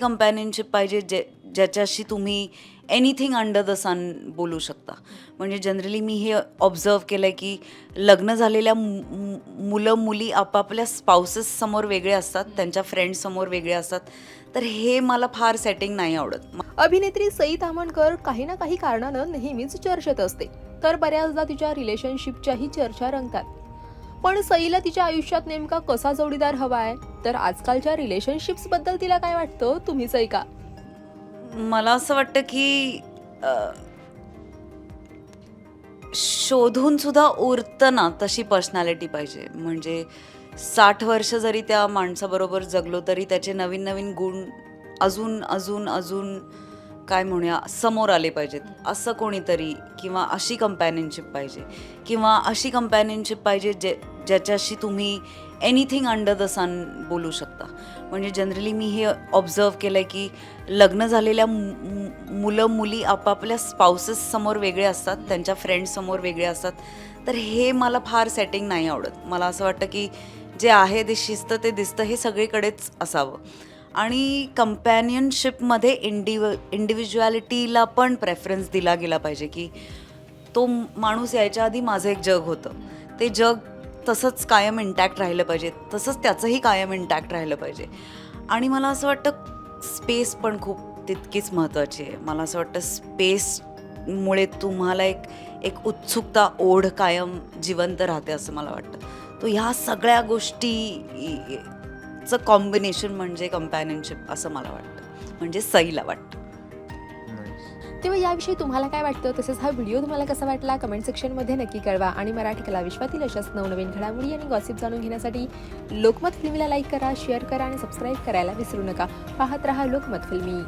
Companionship पाहिजे जे ज्याच्याशी तुम्ही एनिथिंग अंडर द सन बोलू शकता. म्हणजे जनरली मी हे ऑब्झर्व केलं आहे की लग्न झालेल्या मुलं मुली आपापल्या स्पाउसेस समोर वेगळे असतात त्यांच्या फ्रेंड्ससमोर वेगळे असतात. तर हे मला फार सेटिंग नाही आवडत. अभिनेत्री सई तामणकर काही ना काही कारणानं नेहमीच चर्चेत असते. तर बऱ्याचदा तिच्या रिलेशनशिपच्याही चर्चा रंगतात. पण सईला तिच्या आयुष्यात नेमका कसा जोडीदार हवा आहे तर आजकालच्या रिलेशनशिप्सबद्दल तिला काय वाटतं? तुम्हीच ऐका मला असं वाटतं की शोधून सुद्धा उरतं ना तशी पर्सनॅलिटी पाहिजे. म्हणजे साठ वर्ष जरी त्या माणसाबरोबर जगलो तरी त्याचे नवीन नवीन गुण अजून अजून अजून काय म्हणूया समोर आले पाहिजेत. असं कोणीतरी किंवा अशी कंपॅनियनशिप पाहिजे. किंवा अशी कंपॅनियनशिप पाहिजे जे ज्याच्याशी तुम्ही एनिथिंग अंडर द सन बोलू शकता. म्हणजे जनरली मी हे ऑब्झर्व केलं आहे की लग्न झालेल्या मुलं मुली आपापल्या स्पाउसेससमोर वेगळे असतात त्यांच्या फ्रेंड्ससमोर वेगळे असतात. तर हे मला फार सेटिंग नाही आवडत. मला असं वाटतं की जे आहे ते शिस्त ते दिसतं हे सगळीकडेच असावं. आणि कंपॅनियनशिपमध्ये इंडिव इंडिव्हिज्युअलिटीला पण प्रेफरन्स दिला गेला पाहिजे की तो माणूस यायच्या आधी माझं एक जग होतं. ते जग तसंच कायम इंटॅक्ट राहिलं पाहिजे. तसंच त्याचंही कायम इंटॅक्ट राहिलं पाहिजे. आणि मला असं वाटतं स्पेस पण खूप तितकीच महत्त्वाची आहे. मला असं वाटतं स्पेसमुळे तुम्हाला एक एक उत्सुकता ओढ कायम जिवंत राहते असं मला वाटतं. तो ह्या सगळ्या गोष्टी गोष्टीचं कॉम्बिनेशन म्हणजे कंपॅनियनशिप असं मला वाटतं. म्हणजे सईला वाटतं. तेव्हा याविषयी तुम्हाला काय वाटतं? तसेच हा व्हिडिओ तुम्हाला कसा वाटला? कमेंट सेक्शनमध्ये नक्की कळवा. आणि मराठी कला विश्वातील अशाच नवनवीन घडामोडी आणि गॉसिप जाणून घेण्यासाठी लोकमत फिल्मीला लाईक करा शेअर करा आणि सबस्क्राईब करायला विसरू नका. पाहत रहा लोकमत फिल्मी.